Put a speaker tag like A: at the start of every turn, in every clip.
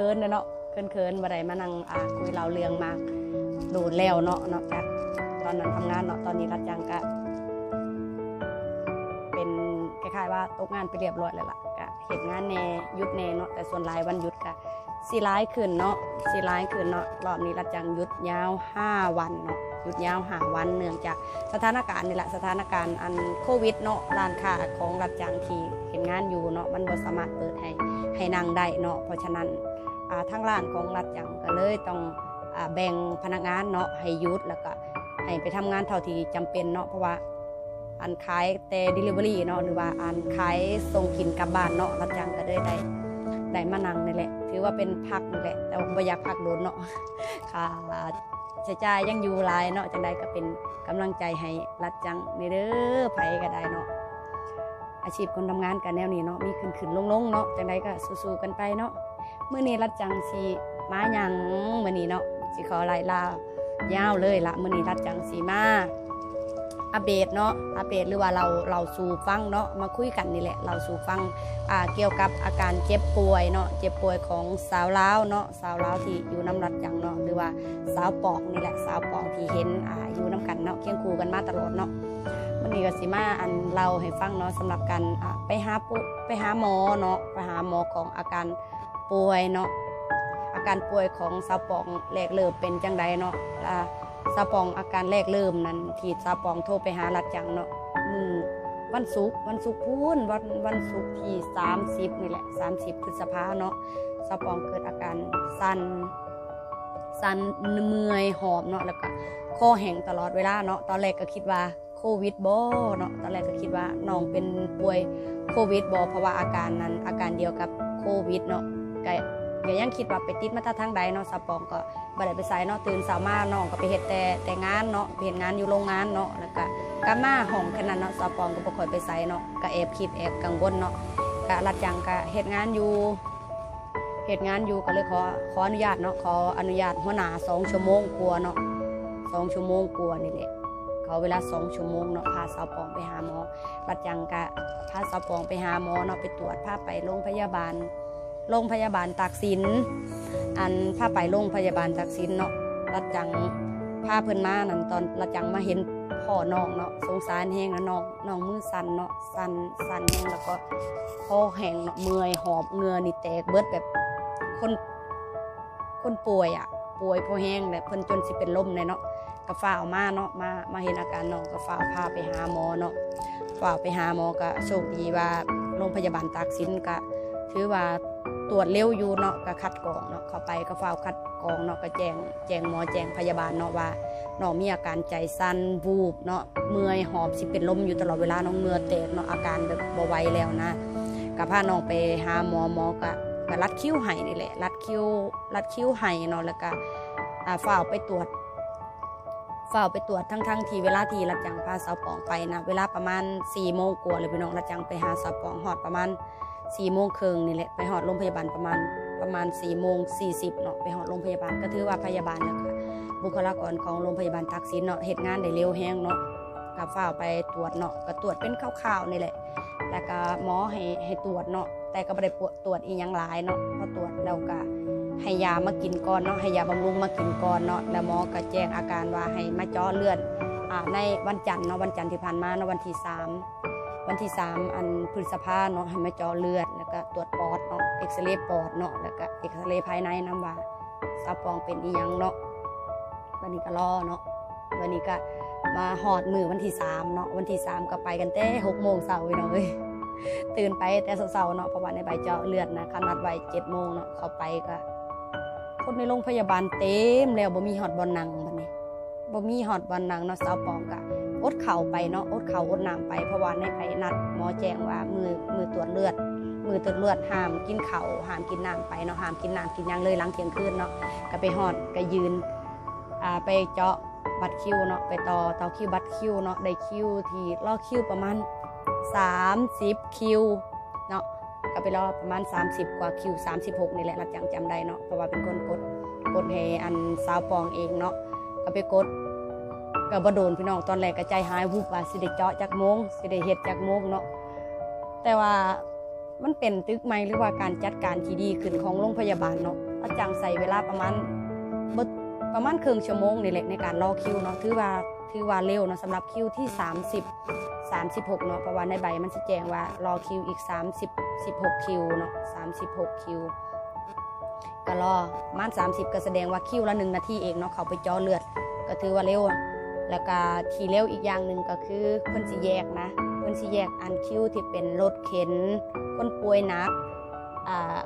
A: เคินเนาะเคินๆบ่ได้มานั่งอ่าคุยเราเรื่องมาโดนแล้วเนาะเนอกจากตอนนั้นทำงานเนาะตอนนี้รัดจังก็เป็นคล้ายๆว่าตกงานไปเรียบร้อยแล้วล่ะก็เหตุงานแน่ยุดแน่เนาะแต่ส่วนหลายวันหยุดก็สีร้ายขึ้นเนาะสีร้ายขึ้นเนาะรอบนี้รัดจังหยุดยาว 5 วันเนาะหยุดยาวหาวันเนื่องจากสถานการณ์นี่แหละสถานการณ์อันโควิดเนาะร้านค้าของรัดจังที่เห็นงานอยู่เนาะมันบ่สามารถเปิดให้ให้นั่งได้เนาะเพราะฉะนั้น ทางร้านของรัดจังก็เลยต้องอแบ่งพนักงานเนาะให้ยุดแล้วก็ให้ไปทำงานเท่าที่จำเป็นเนาะเพราะว่าอันขายแต่ delivery เนาะหรือว่าอันขายส่งกินกลับบ้านเนาะรับจ้างก็ได้ได้ได้มานั่งนี่แหละ ถือว่าเป็นพักนี่แหละ แต่ว่าบ่อยากพักโดนเนาะค่ะใช้จ่ายยังอยู่หลายเนาะจังใดก็เป็นกำลังใจให้รัดจังในเด้อไผก็ได้เนาะอาชีพคนทำงานกันแนวนี้เนาะมีขึ้นขึ้นลงลงๆเนาะจังใดก็สู้ๆกันไปเนาะ มื้อนี้รัดจังสิมาหยังมื้อนี้เนาะสิขอไล่ลายาวเลยละมื้อนี้รัดจังสิมาอัปเดตเนาะอัปเดตหรือว่าเราเราสู่ฟังเนาะมาคุยกันนี่แหละ เราสู่ฟังอ่าเกี่ยวกับอาการเจ็บป่วยเนาะเจ็บป่วยของสาวลาวเนาะสาวลาวที่อยู่น้ำรัดจังเนาะหรือว่าสาวปอกนี่แหละสาวปอกที่เห็นอ่าอยู่น้ำกันเนาะเคียงคู่กันมาตลอดเนาะวันนี้ก็สิมาอันเราให้ฟังเนาะสำหรับการไปหาปุไปหาหมอเนาะไปหาหมอของอาการ ป่วยเนาะอาการป่วยของสาปอกแรกเริ่มเป็นจังใดเนาะอ่าซาปองอาการแรกเริ่มนั้นที่ซาปองโทรไปหารัดจังเนาะมือวันศุกร์วันศุกร์พูนวันวันศุกร์ที่ 30นี่แหละ 30พฤษภาเนาะซาปองเกิดอาการสันสันเมื่อยหอบเนาะแล้วก็คอแห้งตลอดเวลาเนาะตอนแรกก็คิดว่าโควิดบ่เนาะตอนแรกก็คิดว่าน้องเป็นป่วยโควิดบ่เพราะว่าอาการนั้นอาการเดียวกับโควิดเนาะ ก็ก็ยังคิดว่าไปติดมาทางใดเนาะซาปองก็บ่ได้ไปไสเนาะตื่นเช้ามาน้องก็ไปเฮ็ดแต่แต่งานเนาะเฮ็ดงานอยู่โรงงานเนาะแล้วก็กลับมาห้องแค่นั้นเนาะสาวปองก็บ่ค่อยไปไสเนาะก็แอบคิดแอบกังวลเนาะก็รับจ้างก็เฮ็ดงานอยู่เฮ็ดงานอยู่ก็เลยขอขออนุญาตเนาะขออนุญาตหัวหน้า2ชั่วโมงกว่าเนาะ2ชั่วโมงกว่านี่แหละเขาเวลา2ชั่วโมงเนาะพาสาวปองไปหาหมอรับจ้างก็พาสาวปองไปหาหมอเนาะไปตรวจพาไปโรงพยาบาล โรงพยาบาลตากสิน อันพาไปโรงพยาบาลจากสินเนาะรัดจังพาเพิ่นมานั่นตอนรัดจังมาเห็นพ่อน้องเนาะสงสารแห้งแล้วน้องน้องมือสั่นเนาะสั่นสั่นแห้งแล้วก็คอแห้งเนาะเมื่อยหอบเงือนี่แตกเบิดแบบคนคนป่วยอะ ป่วยพอแห้งแบบเพิ่นจนสิเป็นลมเลยเนาะก็ฝ้าวมาเนาะมามาเห็นอาการน้องก็ฝ้าพาไปหาหมอเนาะฝ้าไปหาหมอก็โชคดีว่าโรงพยาบาลตากสินก็ถือว่า ตรวจเร็วอยู่เนาะก็คัดกรองเนาะเข้าไปก็เฝ้าคัดกรองเนาะก็แจ้งแจ้งหมอแจ้งพยาบาลเนาะว่าน้องมีอาการใจสั่นวูบเนาะเมื่อยหอบสิเป็นลมอยู่ตลอดเวลาน้องเหงือแตกเนาะอาการแบบบ่ไหวแล้วนะก็พาน้องไปหาหมอหมอก็ก็รัดคิ้วให้นี่แหละรัดคิ้วรัดคิ้วให้เนาะแล้วก็อ่าเฝ้าไปตรวจเฝ้าไปตรวจทั้งทั้งๆที่เวลาที่รัดจังพาสาวปองไปนะเวลาประมาณ4ี่โมงกว่าเลยพี่น้องรัดจังไปหาสาวปองหอดประมาณ สี่โมงครึ่งนี่แหละไปหอดโรงพยาบาลประมาณประมาณ4ี่โมงสี่สิบเนาะไปหอดโรงพยาบาลก็ถือว่าพยาบาลนะคะบุคลากรของโรงพยาบาลทักษิณเนาะเหตุงานได้เร็วแห้งเนาะกับฝ้าไปตรวจเนาะก็ตรวจเป็นคร่าวๆนี่แหละแล้วก็หมอให้ให้ตรวจเนาะแต่ก็ไม่ได้ปวดตรวจอีหยังหลายเนาะพอตรวจแล้วก็ให้ยามากินก่อนเนาะให้ยาบำรุงมากินก่อนเนาะแล้วหมอก็แจ้งอาการว่าให้มาเจาะเลือดในวันจันทร์เนาะวันจันทร์ที่ผ่านมาเนาะวันที่สาม วันที่ 3 อันพฤษภาเนาะให้มาเจาะเลือด แล้วก็ตรวจปอดเนาะเอ็กซเรย์ปอดเนาะแล้วก็เอ็กซเรย์ภายในน้ำว่าซาปองเป็นอีหยังเนาะวันนี้ก็รอเนาะวันนี้ก็มาหอดมือวันที่ 3 เนาะวันที่ 3 ก็ไปกันแต่หกโมงเช้าเนาะเว้ยตื่นไปแต่เช้าๆเนาะเพราะว่าในใบเจาะเลือดนะคันนัดไว้เจ็ดโมงเนาะเข้าไปก็คนในโรงพยาบาลเต็มแล้วบ่มีหอดบอลนังบัดนี้บ่มีหอดบอลนังเนาะสาวปองก็ อดเข่าไปเนาะอดเข่าอดน้ำไปเพราะว่าในไปนัดหมอแจ้งว่ามือมือตรวจเลือด มือตรวจเลือดห้ามกินเข่าห้ามกินน้ำไปเนาะห้ามกินน้ำกินยังเลยหลังเที่ยงคืนเนาะก็ไปหอดก็ยืนอ่าไปเจาะบัตรคิวเนาะไปต่อต่อคิวบัตรคิวเนาะได้คิวที่รอคิวประมาณ 30 คิวเนาะก็ไปรอประมาณ 30 กว่าคิว 36นี่แหละรับจังจำได้เนาะเพราะว่าเป็นคนกดกดให้อันสาวปองเองเนาะก็ไปกด ก็บ่โดนพี่น้องตอนแรกก็ใจหายวูบว่าสิได้เจาะจักโมงสิได้เฮ็ดจักโมงเนาะแต่ว่ามันเป็นตึกใหม่หรือว่าการจัดการที่ดีขึ้นของโรงพยาบาลเนาะอาจารย์ใส่เวลาประมาณบประมาณครึ่งชั่วโมงนี่แหละในการรอคิวเนาะถือว่าถือว่าเร็วเนาะสำหรับคิวที่ 30 36เนาะเพราะว่าในใบมันสิแจ้งว่ารอคิวอีก 30 16คิวเนาะ36คิวก็รอประมาณ30 ก็แสดงว่าคิวละ1นาทีเองเนาะเขาไปเจาะเลือด ก็ถือว่าเร็ว แล้วก็ทีเร็วอีกอย่างหนึ่งก็คือเพิ่นสิแยกนะเพิ่นสิแยกอันคิวที่เป็นรถเข็นคนป่วยหนักอ่า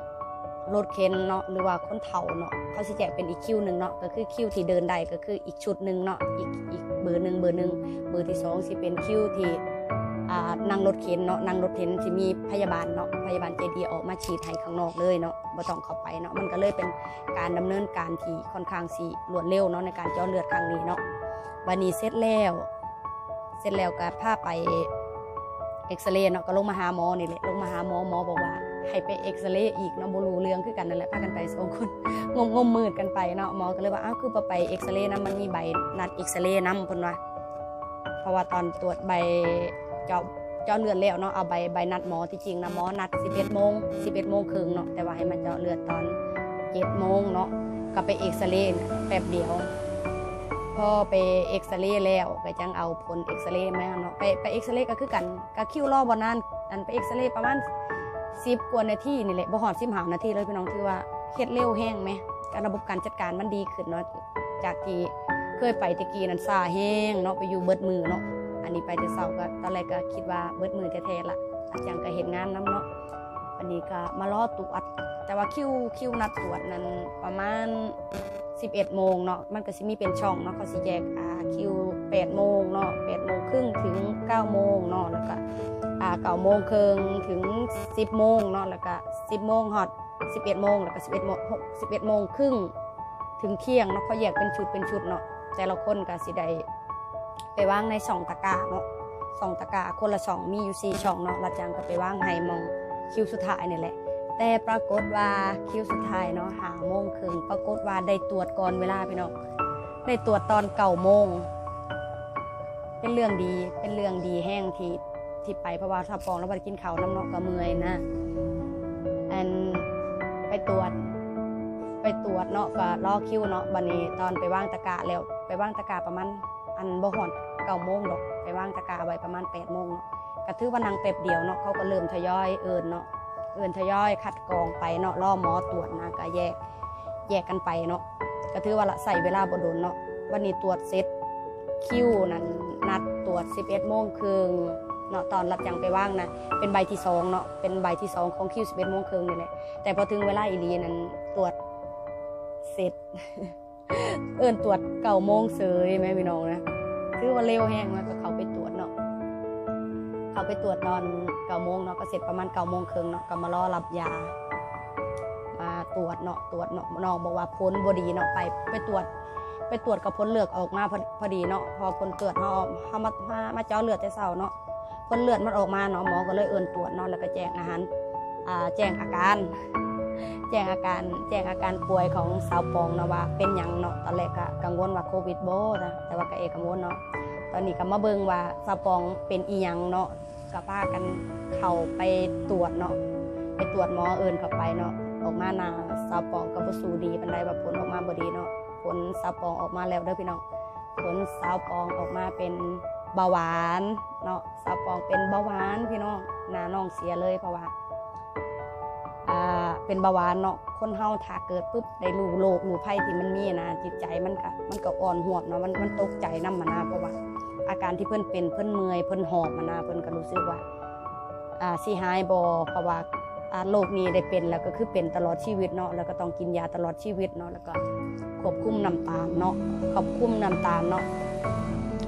A: รถเข็นเนาะหรือว่าคนเฒ่าเนาะเขาสิแยกเป็นอีกคิวหนึ่งเนาะก็คือคิวที่เดินได้ก็คืออีกชุดหนึ่งเนาะอีกอีกเบอร์หนึ่งเบอร์หนึ่งเบอร์ที่สองสิเป็นคิวที่นั่งรถเข็นเนาะนั่งรถเข็นที่มีพยาบาลเนาะพยาบาลใจดีออกมาฉีดให้ข้างนอกเลยเนาะบ่ต้องเข้าไปเนาะมันก็เลยเป็นการดำเนินการที่ค่อนข้างสิรวดเร็วเนาะในการเจาะเลือดครั้งนี้เนาะ วันนี้เสร็จแล้ว เสร็จแล้วก็พาไปเอ็กซเรย์เนาะก็ลงมาหาหมอนี่แหละลงมาหาหมอหมอบอกว่า ให้ไปเอ็กซเรย์อีกเนาะบรูเรื่องคือกันนั่นแหละพากันไปสองคนงมงมมืดกันไปเนาะหมอก็เลยว่าอ้าวคือไปเอ็กซเรย์นํมันมีใบนัดเอ็กซเรย์นํเพิ่นว่าเพราะว่าตอนตรวจใบเจ้าเจาะเลือดแล้วเนาะเอาใบใบนัดหมอที่จริงนะหมอนัด 11โมง11โมงครึ่งเนาะแต่ว่าให้มาเจาะเลือดตอน7โมงเนาะก็ไปเอ็กซเรย์แป๊บเดียว พอไปเอ็กซเรย์แล้วก็จังเอาผลเอ็กซเรย์มาเนาะไปไปเอ็กซเรย์ก็คือกันก็คิวรอบ่นานอันไปเอ็กซเรย์ประมาณ10กว่านาทีนี่แหละบ่ฮอด15นาทีเลยพี่น้องถือว่าเฮ็ดเร็วแฮงไหมการระบบการจัดการมันดีขึ้นเนาะจากที่เคยไปตะกี้นั้นซาแห้งเนาะไปอยู่เบิดมือเนาะอันนี้ไปแต่เช้าก็ตอนแรกก็คิดว่าเบิดมือแท้ๆละอาจารย์ก็เฮ็ดงานนํเนาะอันนี้ก็มารอตรวจแต่ว่าคิวคิวนัดตรวจนั้นประมาณ 11โมงเนาะมันก็สิมีเป็นช่องเนาะเขาสิแยกอ่าคิว8โมงเนาะ8โมงครึ่งถึง9โมงเนาะแล้วก็อ่า9โมงครึ่งถึง 10โมงเนาะแล้วก็10โมงฮอด11โมงแล้วก็11โมง11โมงครึ่งถึงเที่ยงเนาะเขาแยกเป็นชุดเป็นชุดเนาะแต่ละคนก็สิได้ไปวางในช่องตะกร้าเนาะช่องตะกร้าคนละช่องมีอยู่4ช่องเนาะแล้วจังก็ไปวางให้มองคิวสุดท้ายนี่แหละ แต่ปรากฏว่าคิวสุดท้ายเนาะหาโมงครึ่งปรากฏว่าได้ตรวจก่อนเวลาพี่น้องได้ตรวจตอนเก่าโมง เป็นเรื่องดีเป็นเรื่องดีแห้งที่ที่ไปเพราะว่าถ้าปองแล้วไปกินข้าวน้ำเนาะก็เมื่อยนะอันไปตรวจ ไปตรวจเนาะก็รอคิวเนาะบันนี้ตอนไปว่างตะกร้าแล้ว ไปว่างตะกร้าประมาณอันบ่หอดเก้าโมงดอกไปว่างตะกร้าไว้ประมาณแปดโมงเนาะก็ถือว่านั่งแป๊บเดียวเนาะเขาก็เริ่มทยอยเอินเนาะ เอื่นทยอยคัดกรองไปเนาะล่อหมอตรวจนะก็แยกแยกกันไปเนาะก็ถือว่าละใส่เวลาบโดนเนาะวันนี้ตรวจเสร็จคิวนั้นนัดตรวจ 11โมงครึ่งเนาะตอนรับยังไปว่างนะเป็นใบที่สองเนาะเป็นใบที่สองของคิว11โมงครึ่งนี่แหละแต่พอถึงเวลาอีลีนั้นตรวจเสร็จ เอื่นตรวจเก้าโมงเสยแม่พี่น้องนะถือว่าเร็วแห้งแล้วก็เขาไป เขาไปตรวจตอนเก้าโมงเนาะก็เสร็จประมาณเก้าโมงครึ่งเนาะก็มารอรับยามาตรวจเนาะตรวจเนาะน้องบอกว่าพ้นบดีเนาะไปไปตรวจไปตรวจกับผลเลือดออกมาพอดีเนาะพอผลตรวจเขาเขามามามาเจาะเลือดแต่เช้าเนาะผลเลือดมันออกมาเนาะหมอก็เลยเอินตรวจเนาะแล้วก็แจ้งอาหารอ่าแจ้งอาการ แจ้งอาการแจ้งอาการป่วยของสาวปองเนาะว่าเป็นหยังเนาะตอนแรกก็กังวลว่าโควิดโบนะแต่ว่าก็เอกกังวลเนาะ ตอนนี้ก็มาเบิ่งว่าสาวปองเป็นอีหยังเนาะก็พากันเข้าไปตรวจเนาะไปตรวจหมอเอินเข้าไปเนาะออกมาหนาสาวปองก็บ่สู้ดีปานใดว่าผลออกมาบ่ดีเนาะผลสาวปองออกมาแล้วเด้อพี่น้องผลสาวปองออกมาเป็นเบาหวานเนาะสาวปองเป็นเบาหวานพี่น้องหน้าน้องเสียเลยเพราะว่าอ่าเป็นเบาหวานเนาะคนเฮาถ้าเกิดปุ๊บได้รู้โรครู้ภัยที่มันมีนะจิตใจมันก็มันก็อ่อนหวบเนาะมันมันตกใจนำมานะเพราะว่า อาการที่เพิ่อนเป็นเพิ่อนเมื่อยเพิ่อนหอบมานะเพิ่อนก็รู้สึกว่าอ่าสิหายบ่เพราะว่าโรคนี้ได้เป็นแล้วก็คือเป็นตลอดชีวิตเนาะแล้วก็ต้องกินยาตลอดชีวิตเนาะแล้วก็ควบคุมน้ำตาลเนาะควบคุมน้ำตาลเนาะ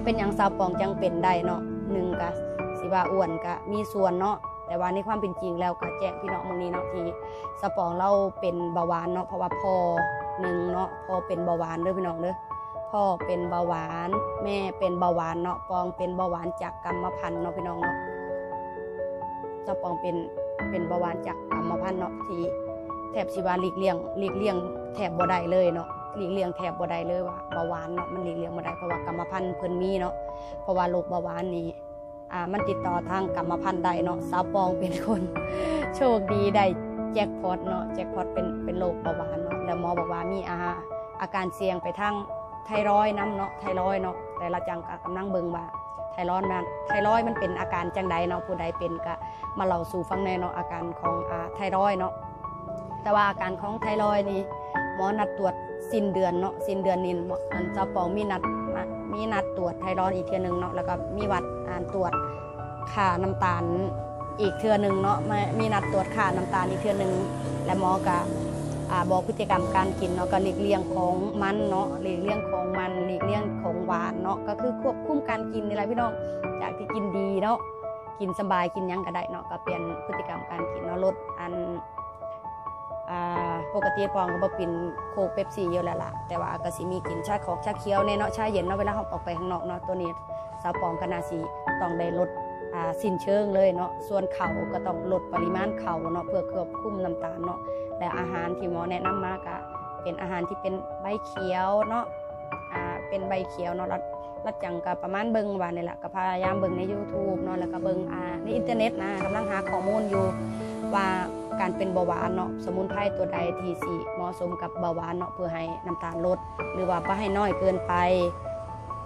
A: เป็นหยังสาวปองจังเป็นได้เนาะหนึ่งก็สิว่าอ้วนก็มีส่วนเนาะแต่ว่าในความเป็นจริงแล้วก็แจ้งพี่น้องมองนี้เนาะที่สาวปองเราเป็นเบาหวานเนาะเพราะว่าพอหนึ่งเนาะพอเป็นเบาหวานเด้อพี่น้องเด้อ พ่อเป็นเบาหวาน แม่เป็นเบาหวานเนาะปองเป็นเบาหวานจากกรรมพันธุ์เนาะพี่น้องเนาะเจ้าปองเป็นเป็นเบาหวานจากกรรมพันธุ์เนาะที่แถบชีวาหลีกเลี่ยงหลีกเลี่ยงแถบบ่ได้เลยเนาะหลีกเลี่ยงแทบบ่ได้เลยว่าเบาหวานเนาะมันหลีกเลี่ยงบ่ได้เพราะว่ากรรมพันธุ์เพิ่นมีเนาะเพราะว่าโรคเบาหวานนี่อ่ามันติดต่อทางกรรมพันธุ์ได้เนาะสาวปองเป็นคน โชคดีได้แจ็คพอตเนาะแจ็คพอตเป็นเป็นโรคเบาหวานเนาะแล้วหมอบอกว่ามีอาอาการเสี่ยงไปทาง ไทรอยน้ำเนาะไทรอยเนาะแต่ละจังกำลังเบิงว่าไทรอยด์นั้นไทรอยมันเป็นอาการจังใดเนาะผู้ใดเป็นก็มาเล่าสู่ฟังแน่เนาะอาการของอ่าไทรอยเนาะแต่ว่าอาการของไทรอยนี่หมอนัดตรวจสิ้นเดือนเนาะสิ้นเดือนนี้มออันเจ้าปองมีนัดมีนัดตรวจไทรอยอีกเทียหนึงเนาะแล้วก็มีวัดอ่านตรวจค่าน้ำตาลอีกเทือนึงเนาะมีนัดตรวจค่าน้ำตาลอีกเทือนึงและหมอก็อ่า บอกพฤติกรรมการกินเนาะก็หลีกเลี่ยงของมันเนาะหลีกเลี่ยงของมันหลีกเลี่ยงของหวานเนาะก็คือควบคุมการกินนี่แหละพี่น้องจากที่กินดีเนาะกินสบายกินยังก็ได้เนาะก็เปลี่ยนพฤติกรรมการกินเนาะลดอันปกติปองก็บ่กินโคกเป๊ปซี่เยอะแล้วล่ะแต่ว่าก็สิมีกินชาขอกชาเขียวเนี่ยเนาะชาเย็นเนาะเวลาเราออกไปข้างนอกเนาะตัวนี้สาวปองก็น่าสิต้องได้ลดสิ้นเชิงเลยเนาะส่วนเข่าก็ต้องลดปริมาณเข่าเนาะเพื่อควบคุมน้ำตาลเนาะ และอาหารที่หมอแนะนำมาก็เป็นอาหารที่เป็นใบเขียวเนาะอ่าเป็นใบเขียวเนาะรัดรัดจังกับประมาณเบิงว่านี่แหละก็พยายามเบิงใน YouTube เนาะแล้วก็เบิงอ่าในอินเทอร์เน็ตนะกำลังหาข้อมูลอยู่ว่าการเป็นเบาหวานเนาะสมุนไพรตัวใดที่สิเหมาะสมกับเบาหวานเนาะเพื่อให้น้ำตาลลด หรือว่าบ่ให้น้อยเกินไป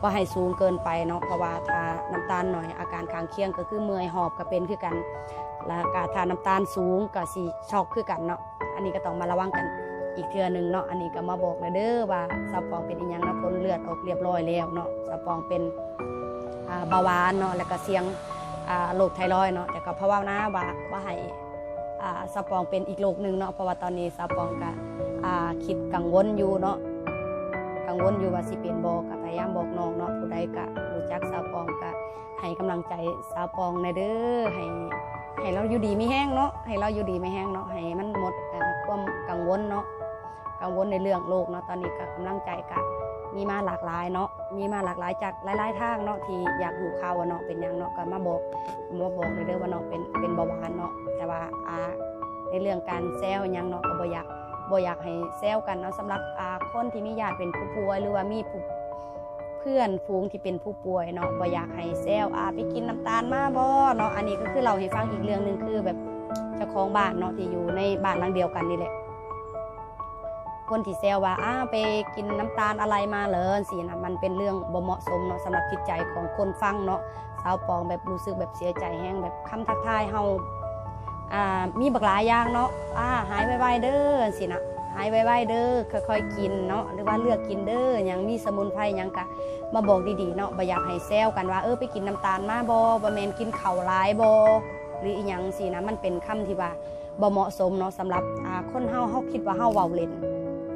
A: ว่าให้สูงเกินไปเนาะเพราะว่าถ้าน้ำตาลหน่อยอาการข้างเคียงก็คือเมื่อยหอบก็เป็นคือกัน แล้วก็ถ้าน้ำตาลสูงก็สิช็อกคือกันเนาะอันนี้ก็ต้องมาระวังกันอีกเทื่อหนึงเนาะอันนี้ก็มาบอกเลยเด้อว่าสาวปองเป็นอีหยังนะผลเลือดออกเรียบร้อยแล้วเนาะสาวปองเป็นเบาหวานเนาะแล้วก็เสี่ยงโรคไทรอยเนาะแต่ก็ภาะว่านาว่าว่าให้สาวปองเป็นอีกโรคหนึ่งเนาะเพราะว่าตอนนี้สาวปองก็คิดกังวลอยู่เนาะกังวลอยู่ว่าสิเป็นบอกกับพยายามบอกน้องเนาะผู้ใดก็รู้จักสาวปองก็ให้กำลังใจสาวปองในเด้อให้ ให้เราอยู่ดีไม่แห้งเนาะให้เราอยู่ดีไม่แห้งเนาะให้มันหมดความกังวลเนาะกังวลในเรื่องโลกเนาะตอนนี้ก็กำลังใจก็มีมาหลากหลายเนาะมีมาหลากหลายจากหลายๆทางเนาะที่อยากหูข่าวว่าเนาะเป็นหยังเนาะก็มาบอกมาบอกเลยเด้อว่าเนาะเป็นเป็นเบาหวานเนาะแต่ว่าอ่าในเรื่องการแซวยังเนาะก็บ่อยากบ่อยากให้แซวกันเนาะสำหรับอ่าคนที่มีญาติเป็นผู้ป่วยหรือว่ามีผู้ เพื่อนฝูงที่เป็นผู้ป่วยเนาะบ่อยากให้แซวอาไปกินน้ำตาลมาบ่เนาะอันนี้ก็คือเราให้ฟังอีกเรื่องหนึ่งคือแบบเจ้าของบ้านเนาะที่อยู่ในบ้านหลังเดียวกันนี่แหละคนที่แซวว่าอ้าไปกินน้ำตาลอะไรมาเหรอสินะมันเป็นเรื่องบ่เหมาะสมเนาะสำหรับจิตใจของคนฟังเนาะสาวปองแบบรู้สึกแบบเสียใจแห้งแบบคำทักทายเฮา อ่ามีบักหลายอย่างเนาะอ่าหายไวๆเด้อสินะหายไวๆเด้อค่อยๆกินเนาะหรือว่าเลือกกินเด้ออย่างมีสมุนไพรยังกะมาบอกดีๆเนาะบ่อยากให้แซวกันว่าเออไปกินน้ำตาลมาบ่บ่แมนกินเข้าหลายบ่หรืออีหยังสินะมันเป็นคำที่ว่าบ่เหมาะสมเนาะสำหรับอ่าคนเฮาเฮาคิดว่าเฮาเว้าเล่น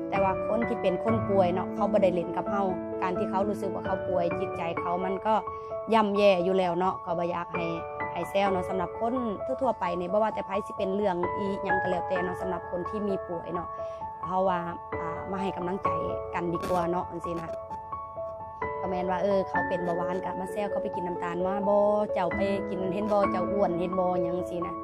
A: แต่ว่าคนที่เป็นคนป่วยเนาะเขาบ่ได้เล่นกับเฮาการที่เขารู้สึกว่าเขาป่วยจิตใจเขามันก็ย่ำแย่อยู่แล้วเนาะก็บ่อยากให้ ไอเซลเนาะสำหรับคนทั่วๆไปเนี่ยบ่ว่าแต่ไพ่สิเป็นเรื่องอียังก็แล้วแต่เนาะสำหรับคนที่มีป่วยเนาะเฮาว่ามาให้กำลังใจกันดีกว่าเนาะจังซี่นะก็แมนว่าเออเขาเป็นเบาหวานกับมาแซวเขาไปกินน้ำตาลมาบ่เจ้าไปกินเห็นบ่เจ้าอ้วนเห็นบ่หยังซี่นะ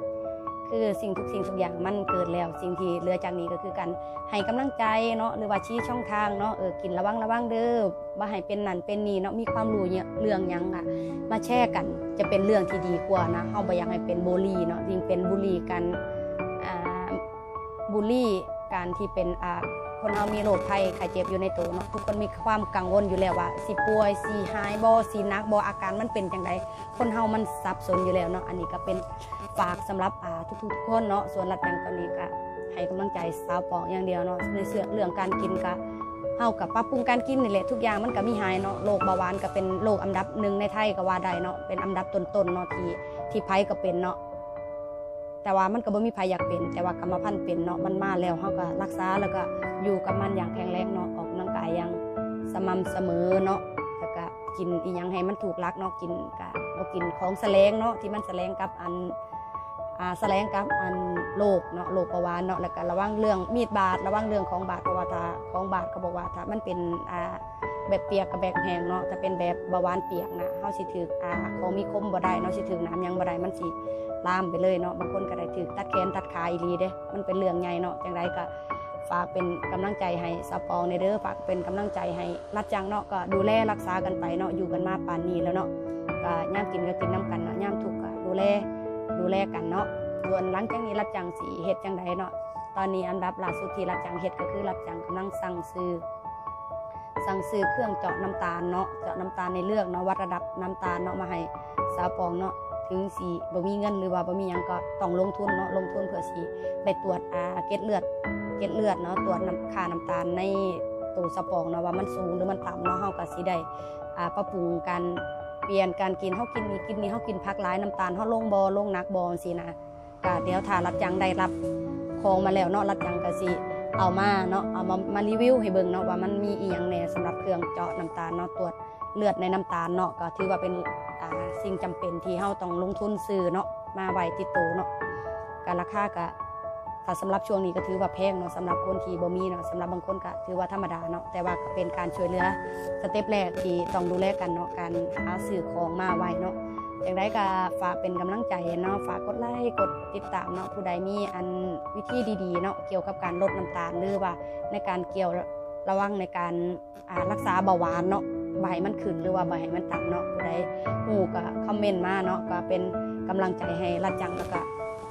A: คือสิ่งทุกสิ่งทุกอย่างมันเกิดแล้ว สิ่งที่เหลือจากนี้ก็คือการให้กำลังใจเนาะหรือว่าชี้ช่องทางเนาะเออกินระวังระวังเด้อมาให้เป็นนั่นเป็นนี่เนาะมีความรู้เนี่ยเรื่องยังอะมาแชร์กันจะเป็นเรื่องที่ดีกว่านะเฮาบ่อยากให้เป็นบูลลี่เนาะยิ่งเป็นบูลลี่กันอ่าบูลลี่การที่เป็นอ่าคนเฮามีโรคภัยไข้เจ็บอยู่ในตัวเนาะทุกคนมีความกังวลอยู่แล้วว่าสิป่วยสิหายบ่สินักบ่อาการมันเป็นจังไดคนเฮามันสับสนอยู่แล้วเนาะอันนี้ก็เป็น ฝากสำหรับอ่าทุกๆคนเนาะส่วนรัดยังตอนนี้ก็ให้กำลังใจสาวปองอย่างเดียวเนาะในเรื่องเรื่องการกินก็เฮากับปรับปรุงการกินนี่แหละทุกอย่างมันก็มีหายเนาะโรคเบาหวานก็เป็นโรคอันดับหนึ่งในไทยก็ว่าได้เนาะเป็นอันดับต้นๆเนาะที่ที่ไผก็เป็นเนาะแต่ว่ามันก็บ่มีไผอยากเป็น แต่ว่ากรรมพันธุ์เป็นเนาะมันมาแล้วเฮาก็รักษาแล้วก็อยู่กับมันอย่างแข็งแรงเนาะออกกำลังกายอย่างสม่ำเสมอเนาะแล้วก็กินอีหยังให้มันถูกหลักเนาะกินก็บ่กินของแสลงเนาะที่มันแสลงกับอัน แสลงกับอันโรคเนาะโรคประวานเนาะแล้วก็ระวังเรื่องมีดบาดระวังเรื่องของบาดเพราะว่าถ้าของบาดเขาบอกว่าถ้ามันเป็นอ่าแบบเปียกกับแบบแห้งเนาะถ้าเป็นแบบบาวานเปียกนะเฮาสิถืออ่าของมีคมบ่ได้เนาะสิถือน้ำยังบ่ได้มันสิลามไปเลยเนาะบางคนก็ได้ถือตัดแขนตัดขาอีหลีเด้มันเป็นเรื่องใหญ่เนาะจังไดก็ฝากเป็นกำลังใจให้สปองในเด้อฝากเป็นกำลังใจให้รัดจังเนาะก็ดูแลรักษากันไปเนาะอยู่กันมาป่านนี้แล้วเนาะก็ย่ามกินก็กินน้กันเนาะย่ามทุกข์ก็ดูแล ดูแลกันเนาะส่วนหลังจากนี้รัดจังสีเฮ็ดจังใดเนาะตอนนี้อันดับล่าสุดที่รัดจังเฮ็ดก็คือรัดจังกำลังสั่งซื้อสั่งซื้อเครื่องเจาะน้ำตาลเนาะเจาะน้ำตาลในเลือกเนาะวัดระดับน้ำตาลเนาะมาให้สาวปองเนาะถึงสีบ่มีเงินหรือว่าบ่มีหยังก็ต้องลงทุนเนาะลงทุนเพื่อสีไปตรวจอ่าเกล็ดเลือดเกล็ดเลือดเนาะตรวจน้ำค่าน้ำตาลในตัวสาปองเนาะว่ามันสูงหรือมันต่ำเนาะเฮาก็สิได้อ่าปรับปรุงการ เปลี่ยนการกินเฮากินนี้กินนี้เฮากินผักหลายน้ำตาลเฮาลงบ่ลงนักบ่จังซี่นะก็เดี๋ยวถ้ารับจังได้รับของมาแล้วเนาะรับจังก็สิเอามาเนาะเอามามารีวิวให้เบิ่งเนาะว่ามันมีอีหยังแหน่สำหรับเครื่องเจาะน้ำตาลเนาะตรวจเลือดในน้ำตาลเนาะก็ถือว่าเป็นอ่าสิ่งจำเป็นที่เฮาต้องลงทุนซื้อเนาะมาไว้ติดตัวเนาะการราคาก็ ถ้าสำหรับช่วงนี้ก็ถือว่าแพงเนาะสำหรับคนที่บ่มีเนาะสำหรับบางคนก็ถือว่าธรรมดาเนาะแต่ว่าก็เป็นการช่วยเหลือสเต็ปแรกที่ต้องดูแลกันเนาะการหาซื้อของมาไว้เนาะอย่างไรก็ฝากเป็นกำลังใจเนาะฝากกดไลค์กดติดตามเนาะผู้ใดมีอันวิธีดีๆเนาะเกี่ยวกับการลดน้ำตาลหรือว่าในการเกี่ยวระวังในการรักษาเบาหวานเนาะบ่ให้มันขึ้นหรือว่าบ่ให้มันต่ำเนาะผู้ใดหูก็คอมเมนต์มาเนาะก็เป็นกำลังใจให้รัดจังแล้วก็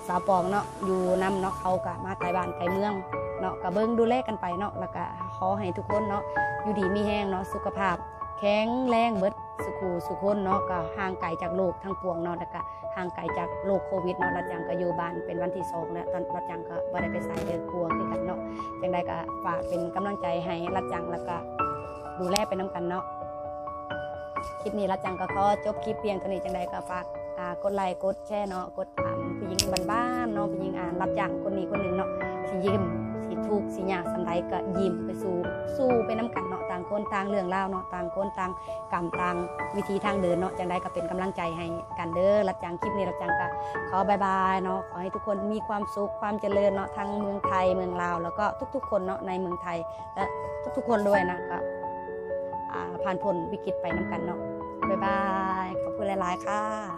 A: สาวปองเนาะอยู่นํเนาะเขาก็มาไกลบ้านไกลเมืองเนาะก็เบิ่งดูแลกันไปเนาะแล้วก็ขอให้ทุกคนเนาะอยู่ดีมีแห้งเนาะสุขภาพ แข็งแรงเบิดสุขูสุคนเนาะก็ห่างไกลจากโลกทั้งปวงเนาะแล้วก็ห่างไกลจากโรคโควิดเนาะรัดจังก็อยู่บ้านเป็นวันที่สองแล้วตอนรัดจังก็บ่ได้ไปใส่เดือกลัวคือกันเนาะจังใดก็ฝากเป็นกำลังใจให้รัดจังแล้วก็ดูแลไปน้กันเนาะคลิปนี้รัดจังก็ขอจบคลิปเพียงเท่านี้จังใดก็ฝาก กดไลค์กดแชร์เนาะกดตามผู้หญิงบ้านๆเนาะผู้หญิงอ่านรับจ้างคนนี้คนหนึ่งเนาะสิยิ้มสิทุกสิยากสำไรก็ยิ้มไปสู่สู้ไปน้กันเนาะต่างคนต่างเรื่องราวเนาะต่างคนต่างกรรมต่างวิธีทางเดินเนาะจังได้ก็เป็นกำลังใจให้กันเด้อรับจังคลิปนี้รับจังก็ขอบายบายเนาะขอให้ทุกคนมีความสุขความเจริญเนาะทั้งเมืองไทยเมืองลาวแล้วก็ทุก ๆ คนเนาะในเมืองไทยและทุกๆคนด้วยนะก็ผ่านพ้นวิกฤตไปน้ำกันเนาะบายบายขอบคุณหลาย ๆ ค่ะ